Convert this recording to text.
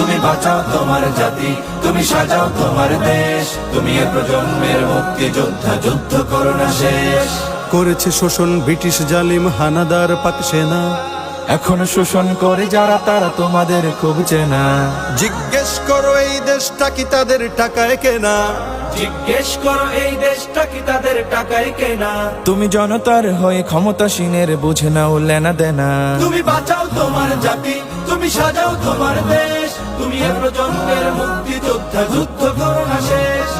তুমি বাঁচাও তোমার জাতি তুমি সাজাও তোমার দেশ তুমি এ প্রজন্মের মুক্তি যোদ্ধা যুদ্ধ করো না শেষ। করেছে শোষণ ব্রিটিশ জালিম হানাদার পাক সেনা। এখন শোষণ করে যারা তারা তোমাদের খুব চেনা। জিজ্ঞেস করো এই দেশটা কি তাদের টাকায় কেনা? জিজ্ঞেস করো এই দেশটা কি তাদের টাকায় কেনা। তুমি জনতার হয়ে ক্ষমতাসীনের বুঝে নাও লেনা দেনা। তুমি বাঁচাও তোমার জাতি তুমি সাজাও তোমার দেশ। তুমি প্রজন্মের মুক্তি যোদ্ধা যুদ্ধ করো না শেষ